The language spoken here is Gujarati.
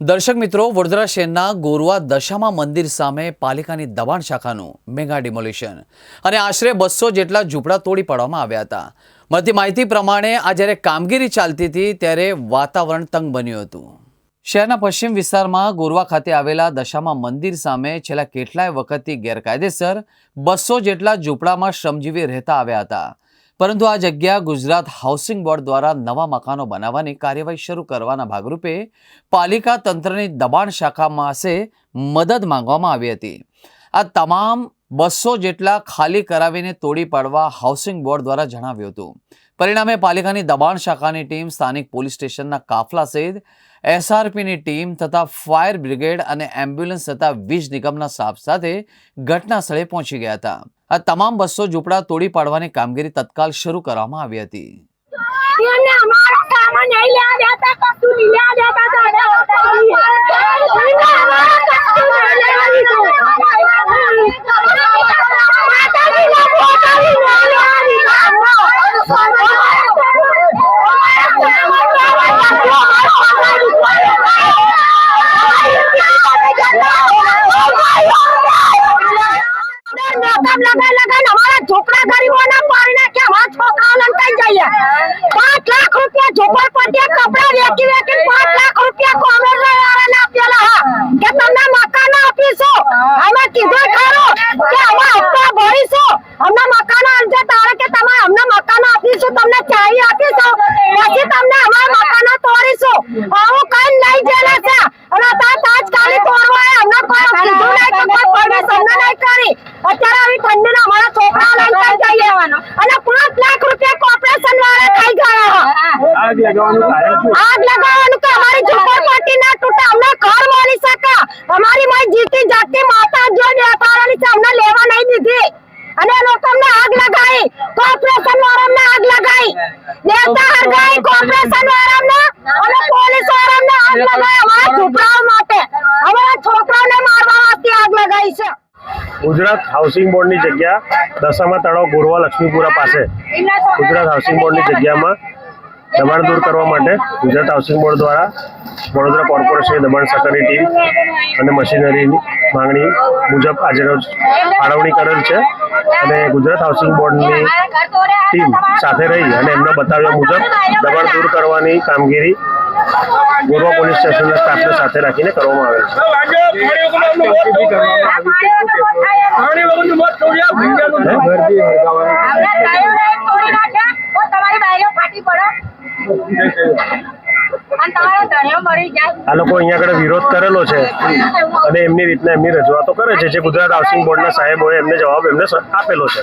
દર્શક મિત્રો, વડોદરા શહેરના ગોરવા દશામા મંદિર સામે પાલિકાની દબાણ શાખાનું મેગા ડિમોલિશન અને આશરે બસો જેટલા ઝૂંપડા તોડી પાડવામાં આવ્યા હતા. મળતી માહિતી પ્રમાણે આ જ્યારે કામગીરી ચાલતી હતી, ત્યારે વાતાવરણ તંગ બન્યું હતું. શહેરના પશ્ચિમ વિસ્તારમાં ગોરવા ખાતે આવેલા દશામા મંદિર સામે છેલ્લા કેટલાય વખતથી ગેરકાયદેસર બસો જેટલા ઝૂંપડામાં શ્રમજીવી રહેતા આવ્યા હતા. પરંતુ આ જગ્યા ગુજરાત હાઉસિંગ બોર્ડ દ્વારા નવા મકાનો બનાવવાની કાર્યવાહી શરૂ કરવાના ભાગરૂપે પાલિકા તંત્રની દબાણ શાખા પાસે મદદ માંગવામાં આવી હતી. આ તમામ બસો જેટલા ખાલી કરાવીને તોડી પાડવા હાઉસિંગ બોર્ડ દ્વારા જણાવ્યું હતું. પરિણામે પાલિકાની દબાણ શાખાની ટીમ સ્થાનિક પોલીસ સ્ટેશનના કાફલા સહિત એસઆરપીની ટીમ તથા ફાયર બ્રિગેડ અને એમ્બ્યુલન્સ તથા વીજ નિગમના સ્ટાફ સાથે ઘટના સ્થળે પહોંચી ગયા હતા. આ તમામ બસો ઝૂંપડા તોડી પાડવાની કામગીરી તત્કાલ શરૂ કરવામાં આવી હતી. ઝોપડા ગરીબોના પાડી નાખ્યા અમારા છોકરાઓને કઈ જઈએ. પાંચ લાખ રૂપિયા ઝોપડપટ્ટી કપડા વેચી વેચી પાંચ લાખ રૂપિયા કોંગ્રેસ વાળાને આપેલા હા કે તમને મકાન આપીશું અમે કીધું ખરું કે અમે હપ્તા ભરીશું અમને મકાન આપજો તારે કે તમે અમને મકાન આપીશું તમને ચાવી આપીશું પછી તમને અમારા મકાનો તોડીશું આવું કઈ નહીં જેલે છે અને અત્યારે તાજકાલી તોડવા આવ્યા. અમને કોઈ કીધું નહીં કે કોઈ પરમિશન નહીં કરી અત્યારે આવી ઠંડીના અમારા છોકરાઓ લઈને કઈ જઈએ અને પાંચ લાખ રૂપિયા કોર્પોરેશન વાળા ખાઈ ગયા આગ લગાવવાનું કારણ શું? આગ લગાવવાનું કે અમારી ઝુંપડપટ્ટી ના તૂટે અમને ઘર મળી શકે. અમારી માય જીતી જાતી માતા જો વેપારાની છે અમને લેવા નહીં દીધી. અને લોકો અમને આગ લગાવી કોર્પોરેશન વાળાને આગ લગાવી નેતા હરગાઈ કોર્પોરેશન વાળાને અને પોલીસ વાળાને આગ લગાવી અમારા છોકરાઓ માટે. અમારા છોકરાઓને મારવા માટે આગ લગાવી છે. ગુજરાત હાઉસિંગ બોર્ડની જગ્યા દશામા તળાવ ગોરવા લક્ષ્મીપુરા પાસે. ગુજરાત હાઉસિંગ બોર્ડની જગ્યામાં દબાણ દૂર કરવા માટે ગુજરાત હાઉસિંગ બોર્ડ દ્વારા વડોદરા કોર્પોરેશનની દબાણ શાખાની ટીમ અને મશીનરીની માંગણી મુજબ આજે રોજ ફાળવણી કરેલ છે અને ગુજરાત હાઉસિંગ બોર્ડની ટીમ સાથે રહી અને એમના બતાવ્યા મુજબ દબાણ દૂર કરવાની કામગીરી ગોરવા પોલીસ સ્ટેશનના સ્ટાફને સાથે રાખીને કરવામાં આવેલ છે. આ લોકો અહીંયા આગળ વિરોધ કરેલો છે. અને એમની રીતના એમની રજૂઆતો કરે છે. જે ગુજરાત હાઉસિંગ બોર્ડના સાહેબોએ એમને જવાબ એમને આપેલો છે.